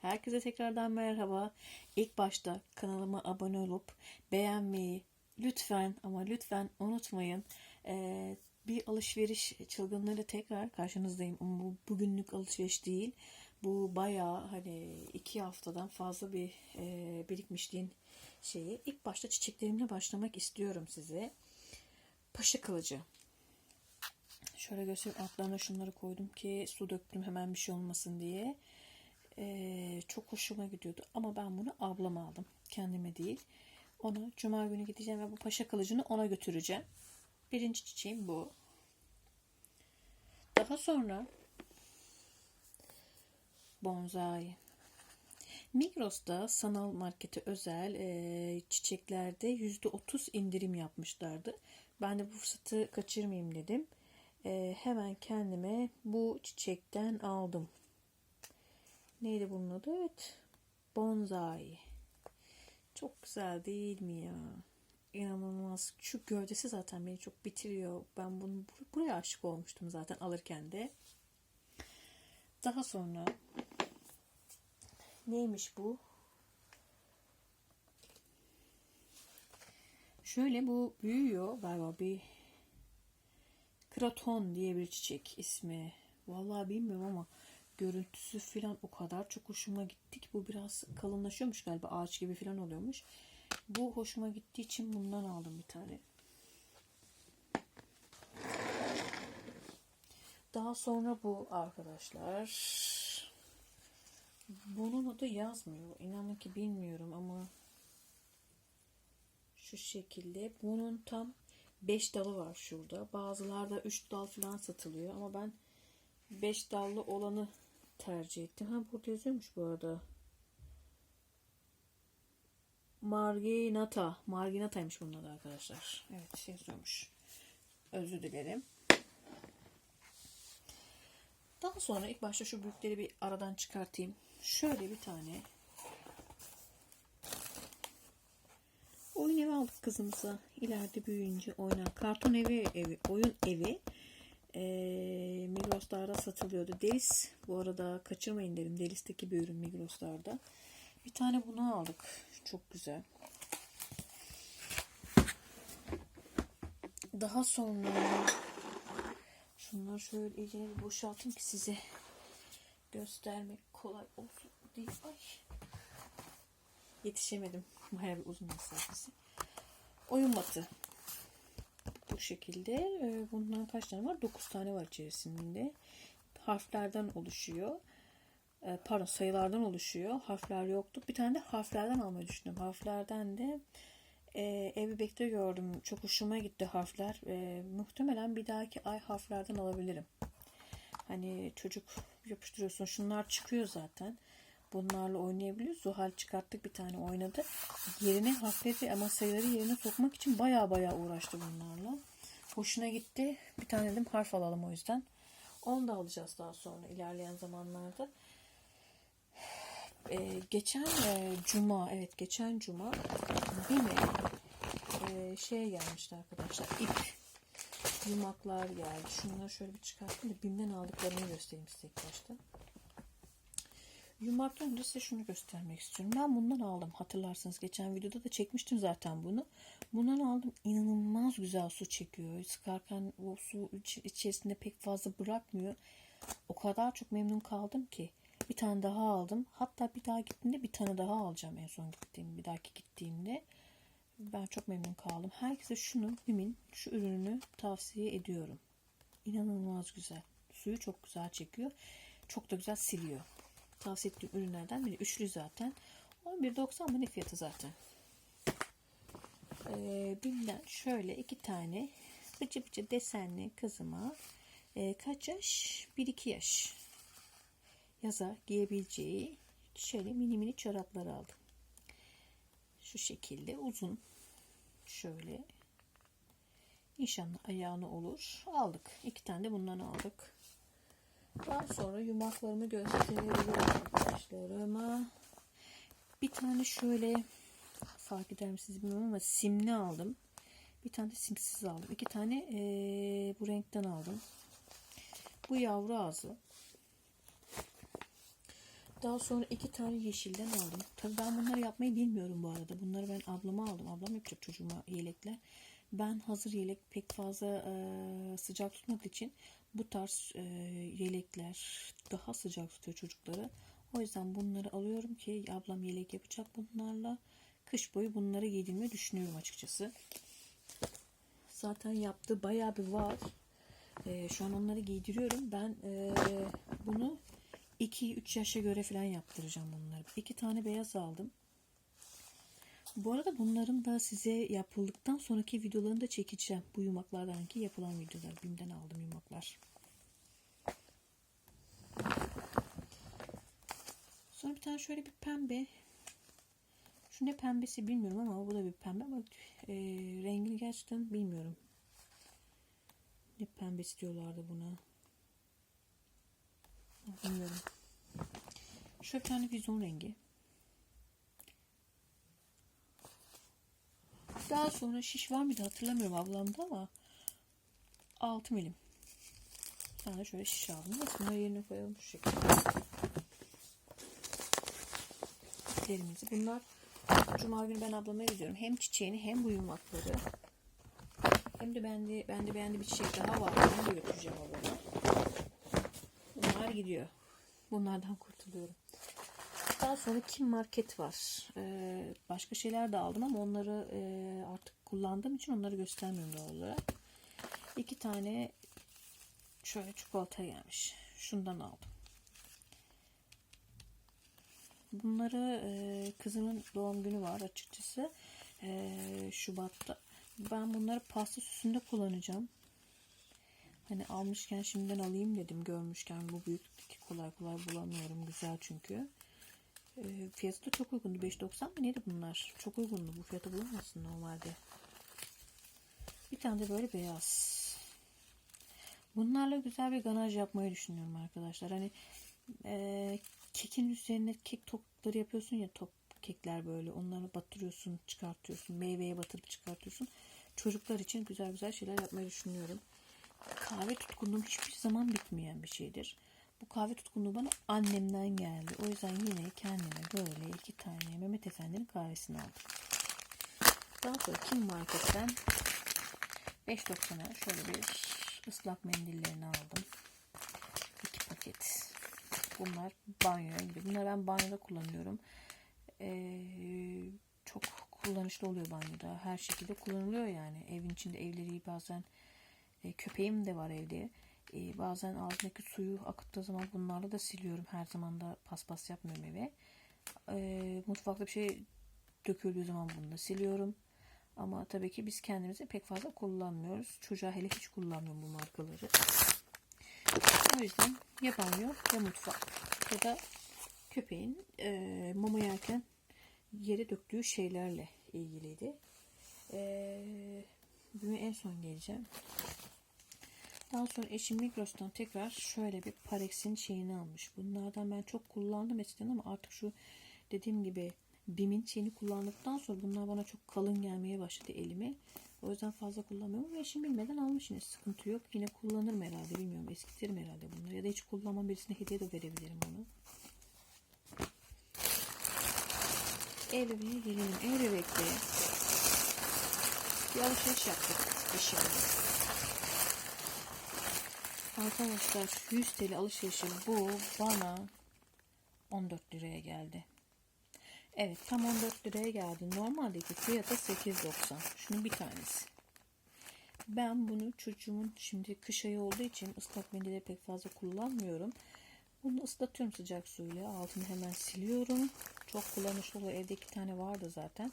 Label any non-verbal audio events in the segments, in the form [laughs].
Herkese tekrardan merhaba. İlk başta kanalıma abone olup beğenmeyi lütfen ama lütfen unutmayın. Ee, bir alışveriş çılgınları tekrar karşınızdayım. Ama bu bugünlük alışveriş değil. Bu bayağı hani iki haftadan fazla bir e, birikmişliğin şeyi. İlk başta çiçeklerimle başlamak istiyorum size. Paşa kılıcı. Şöyle göstereyim. Altlarına şunları koydum ki su döktüm hemen bir şey olmasın diye. Ee, çok hoşuma gidiyordu. Ama ben bunu ablama aldım. Kendime değil. Ona cuma günü gideceğim ve bu paşa kılıcını ona götüreceğim. Birinci çiçeğim bu. Daha sonra bonsai. Migros'ta sanal markete özel e, çiçeklerde %30 indirim yapmışlardı. Ben de bu fırsatı kaçırmayayım dedim. E, hemen kendime bu çiçekten aldım. Neydi bunun adı? Evet. Bonsai. Çok güzel değil mi ya? İnanılmaz. Şu gövdesi zaten beni çok bitiriyor. Ben bunu bur- buraya aşık olmuştum zaten alırken de. Daha sonra neymiş bu? Şöyle bu büyüyor galiba bir kraton diye bir çiçek ismi. Vallahi bilmiyorum ama görüntüsü falan o kadar çok hoşuma gitti ki bu biraz kalınlaşıyormuş galiba ağaç gibi falan oluyormuş. Bu hoşuma gittiği için bundan aldım bir tane. Daha sonra bu arkadaşlar. Bunun adı yazmıyor. İnanın ki bilmiyorum ama şu şekilde. Bunun tam 5 dalı var şurada. Bazılarda 3 dal falan satılıyor ama ben 5 dallı olanı tercih ettim. Ha burada yazıyormuş bu arada. Marginata. Marginata'ymış bunun adı arkadaşlar. Evet yazıyormuş. Özür dilerim. Daha sonra ilk başta şu büyükleri bir aradan çıkartayım. Şöyle bir tane oyun evi aldık kızımıza. İleride büyüyünce oynar. Karton evi, evi oyun evi. Migros'larda satılıyordu. Delis bu arada kaçırmayın derim. Delis'teki bir ürün Migros'larda. Bir tane bunu aldık. Çok güzel. Daha sonra şunları şöyle iyice boşaltayım ki size göstermek kolay olsun diye. Ay. Yetişemedim. Bayağı bir uzun mesafesi. Oyun matı. Şekilde. Ee, Bundan kaç tane var? 9 tane var içerisinde. Harflerden oluşuyor. Ee, Pardon sayılardan oluşuyor. Harfler yoktu. Bir tane de harflerden almayı düşündüm. Harflerden de e, evi bekle gördüm. Çok hoşuma gitti harfler. E, muhtemelen bir dahaki ay harflerden alabilirim. Hani çocuk yapıştırıyorsun. Şunlar çıkıyor zaten. Bunlarla oynayabiliyoruz. Zuhal çıkarttık bir tane oynadı. Yerine harfleri ama sayıları yerine sokmak için baya baya uğraştı bunlarla. Hoşuna gitti. Bir tane dedim harf alalım o yüzden. Onu da alacağız daha sonra ilerleyen zamanlarda. Ee, geçen e, cuma evet geçen cuma BİM'e e, şey gelmişti arkadaşlar ip yumaklar geldi. Şunları şöyle bir çıkartayım da BİM'den aldıklarını göstereyim size ilk başta. Yumaktan önce size şunu göstermek istiyorum. Ben bundan aldım. Hatırlarsanız geçen videoda da çekmiştim zaten bunu. Bundan aldım. İnanılmaz güzel su çekiyor. Sıkarken o su iç- içerisinde pek fazla bırakmıyor. O kadar çok memnun kaldım ki. Bir tane daha aldım. Hatta bir daha gittiğimde bir tane daha alacağım en son gittiğim, bir dahaki gittiğimde. Ben çok memnun kaldım. Herkese şunu, Bim'in şu ürününü tavsiye ediyorum. İnanılmaz güzel. Suyu çok güzel çekiyor. Çok da güzel siliyor. Tavsiye ettiğim ürünlerden biri. Üçlü zaten. 11.90 mı ne fiyatı zaten. Ee, Bim'den şöyle iki tane bıcı bıcı desenli kızıma e, kaç yaş? 1-2 yaş yaza giyebileceği şöyle mini mini çoraplar aldım. Şu şekilde uzun şöyle inşallah ayağını olur. Aldık. İki tane de bundan aldık. Daha sonra yumaklarımı gösteriyorum arkadaşlarıma. Bir tane şöyle fark eder misiniz bilmiyorum ama simli aldım. Bir tane de simsiz aldım. İki tane eee, bu renkten aldım. Bu yavru ağzı. Daha sonra iki tane yeşilden aldım. Tabii ben bunları yapmayı bilmiyorum bu arada. Bunları ben ablama aldım. Ablam yapacak çocuğuma yelekler. Ben hazır yelek pek fazla e, sıcak tutmadığı için bu tarz e, yelekler daha sıcak tutuyor çocukları. O yüzden bunları alıyorum ki ablam yelek yapacak bunlarla. Kış boyu bunları giydirmeyi düşünüyorum açıkçası. Zaten yaptığı bayağı bir var. E, şu an onları giydiriyorum. Ben e, bunu 2-3 yaşa göre falan yaptıracağım bunları. İki tane beyaz aldım. Bu arada bunların da size yapıldıktan sonraki videolarını da çekeceğim. Bu yumaklardan ki yapılan videolar. Bim'den aldım yumaklar. Sonra bir tane şöyle bir pembe. Şu ne pembesi bilmiyorum ama bu da bir pembe ama e, rengini gerçekten bilmiyorum. Ne pembesi diyorlardı buna. Bilmiyorum. Şöyle bir tane vizon rengi. Daha sonra şiş var mıydı hatırlamıyorum ablamda ama 6 milim. Tane şöyle şiş aldım. Bunları yerine koyalım şu şekilde. İplerimizi. Bunlar Cuma günü ben ablama gidiyorum. Hem çiçeğini hem bu yumakları. Hem de bende, bende beğendi bir çiçek daha var. Onu da götüreceğim ablama. Bunlar gidiyor. Bunlardan kurtuluyorum. Daha sonra Kim Market var. Ee, başka şeyler de aldım ama onları e, artık kullandığım için onları göstermiyorum doğal olarak. İki tane şöyle çikolata gelmiş. Şundan aldım. Bunları e, kızımın doğum günü var açıkçası. E, Şubat'ta. Ben bunları pasta süsünde kullanacağım. Hani almışken şimdiden alayım dedim görmüşken bu büyüklükteki kolay kolay bulamıyorum. Güzel çünkü. E, fiyatı da çok uygundu. 5.90 mı neydi bunlar? Çok uygundu. Bu fiyata bulamazsın normalde. Bir tane de böyle beyaz. Bunlarla güzel bir ganaj yapmayı düşünüyorum arkadaşlar. Hani e, kekin üzerine kek topları yapıyorsun ya top kekler böyle. Onları batırıyorsun, çıkartıyorsun. Meyveye batırıp çıkartıyorsun. Çocuklar için güzel güzel şeyler yapmayı düşünüyorum. Kahve tutkunluğum hiçbir zaman bitmeyen bir şeydir. Bu kahve tutkunluğu bana annemden geldi. O yüzden yine kendime böyle iki tane Mehmet Efendi'nin kahvesini aldım. Daha sonra Kim Market'ten 5.90'a şöyle bir ıslak mendillerini aldım. İki paket. Bunlar banyoya gibi. Bunları ben banyoda kullanıyorum. Ee, çok kullanışlı oluyor banyoda. Her şekilde kullanılıyor yani. Evin içinde evleri bazen e, köpeğim de var evde. E, bazen ağzındaki suyu akıttığı zaman bunlarla da siliyorum. Her zaman da paspas yapmıyorum eve. E, mutfakta bir şey döküldüğü zaman bunu da siliyorum. Ama tabii ki biz kendimizi pek fazla kullanmıyoruz. Çocuğa hele hiç kullanmıyorum bu markaları. O yüzden ya banyo ya mutfak ya da köpeğin e, mama yerken yere döktüğü şeylerle ilgiliydi. E, bugün en son geleceğim. Daha sonra eşim Migros'tan tekrar şöyle bir Parex'in şeyini almış. Bunlardan ben çok kullandım eskiden ama artık şu dediğim gibi BİM'in şeyini kullandıktan sonra bunlar bana çok kalın gelmeye başladı elime. O yüzden fazla kullanmıyorum. Ve eşim bilmeden almış yine sıkıntı yok. Yine kullanırım herhalde bilmiyorum. Eskitirim herhalde bunları. Ya da hiç kullanmam birisine hediye de verebilirim onu. El bebeğe gelelim. El bebekte bir alışveriş yaptık eşimle. Arkadaşlar 100 TL alışverişi bu bana 14 liraya geldi. Evet tam 14 liraya geldi. Normaldeki fiyatı 8.90. Şunun bir tanesi. Ben bunu çocuğumun şimdi kış ayı olduğu için ıslak mendili pek fazla kullanmıyorum. Bunu ıslatıyorum sıcak suyla. Altını hemen siliyorum. Çok kullanışlı oluyor. Evde iki tane vardı zaten.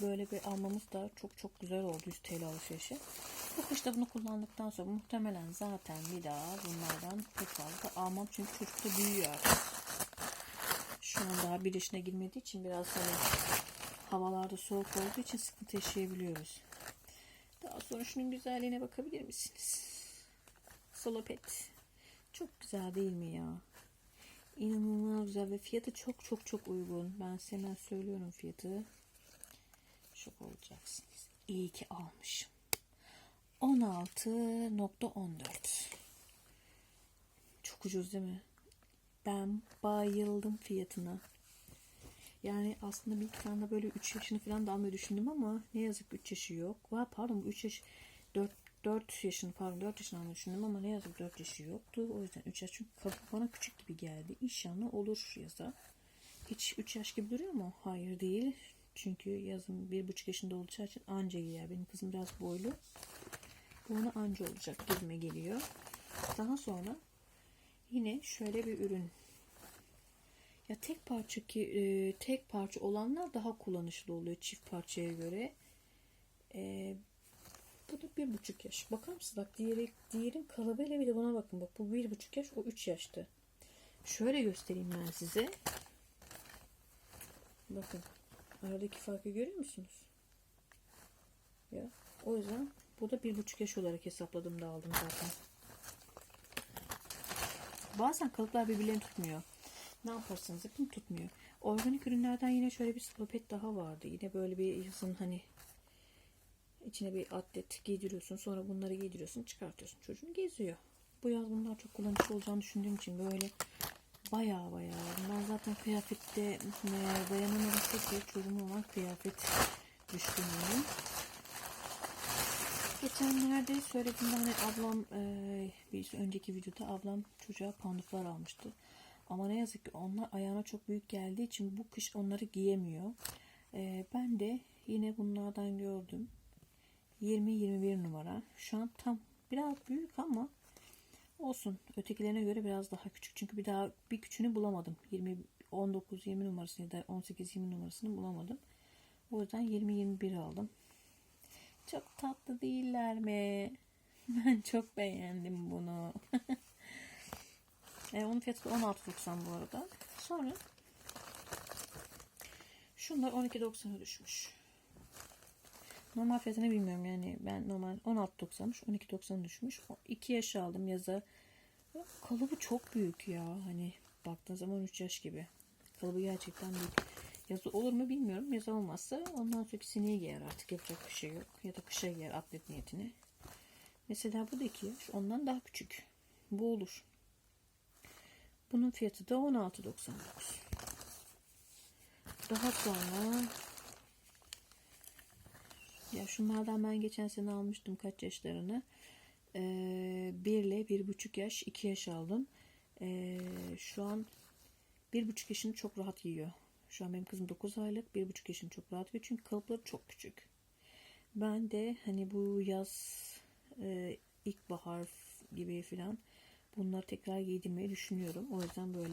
Böyle bir almamız da çok çok güzel oldu 100 TL alışverişi. Bu kışta bunu kullandıktan sonra muhtemelen zaten bir daha bunlardan pek fazla almam. Çünkü çocuk da büyüyor artık. Şu daha bir yaşına girmediği için biraz hani havalarda soğuk olduğu için sıkıntı yaşayabiliyoruz. Daha sonra şunun güzelliğine bakabilir misiniz? Solopet. Çok güzel değil mi ya? İnanılmaz güzel ve fiyatı çok çok çok uygun. Ben size hemen söylüyorum fiyatı. Şok olacaksınız. İyi ki almışım. 16.14 Çok ucuz değil mi? Ben bayıldım fiyatına. Yani aslında bir iki tane böyle 3 yaşını falan da almayı düşündüm ama ne yazık ki 3 yaşı yok. Va pardon bu 3 yaş 4 4 yaşını pardon 4 yaşını almayı düşündüm ama ne yazık ki 4 yaşı yoktu. O yüzden 3 yaş çünkü kalıp bana küçük gibi geldi. İnşallah olur yaza. Hiç 3 yaş gibi duruyor mu? Hayır değil. Çünkü yazın 1,5 yaşında olacağı için anca giyer. Benim kızım biraz boylu. Bu ona anca olacak gibime geliyor. Daha sonra yine şöyle bir ürün. Ya tek parça ki e, tek parça olanlar daha kullanışlı oluyor çift parçaya göre. E, bu da bir buçuk yaş. Bakar mısın? Bak diğeri, diğerin kalıbıyla bir de buna bakın. Bak bu bir buçuk yaş, o üç yaştı. Şöyle göstereyim ben size. Bakın. Aradaki farkı görüyor musunuz? Ya. O yüzden bu da bir buçuk yaş olarak hesapladım da aldım zaten. Bazen kalıplar birbirlerini tutmuyor. Ne yaparsanız yapın tutmuyor. Organik ürünlerden yine şöyle bir salopet daha vardı. Yine böyle bir yazın hani içine bir atlet giydiriyorsun. Sonra bunları giydiriyorsun. Çıkartıyorsun. Çocuğun geziyor. Bu yaz bunlar çok kullanışlı olacağını düşündüğüm için böyle baya baya. Ben zaten kıyafette e, dayanamadım. Tek çocuğum olan kıyafet düşkünüyüm. Geçenlerde söylediğimde hani ablam e, bir önceki videoda ablam çocuğa panduflar almıştı. Ama ne yazık ki onlar ayağına çok büyük geldiği için bu kış onları giyemiyor. E, ben de yine bunlardan gördüm. 20-21 numara. Şu an tam biraz büyük ama olsun. Ötekilerine göre biraz daha küçük. Çünkü bir daha bir küçüğünü bulamadım. 20 19 20 numarasını ya da 18 20 numarasını bulamadım. O yüzden 20 21 aldım. Çok tatlı değiller mi? [laughs] Ben çok beğendim bunu. [laughs] e, onun fiyatı da 16.90 bu arada. Sonra şunlar 12.90'a düşmüş. Normal fiyatını bilmiyorum yani ben normal 16.90'mış 12.90 düşmüş. 2 yaş aldım yaza. Kalıbı çok büyük ya hani baktığın zaman 3 yaş gibi. Kalıbı gerçekten büyük. Yazı olur mu bilmiyorum. Yazı olmazsa ondan sonraki seneye giyer artık yapacak bir şey yok. Ya da kışa giyer atlet niyetine. Mesela bu da 2 yaş. Ondan daha küçük. Bu olur. Bunun fiyatı da 16.99. Daha sonra ya şunlardan ben geçen sene almıştım kaç yaşlarını. Ee, 1 ile 1,5 yaş 2 yaş aldım. Ee, şu an 1,5 yaşını çok rahat yiyor. Şu an benim kızım 9 aylık. 1,5 yaşını çok rahat yiyor. Çünkü kalıpları çok küçük. Ben de hani bu yaz e, ilkbahar gibi filan bunları tekrar giydirmeyi düşünüyorum. O yüzden böyle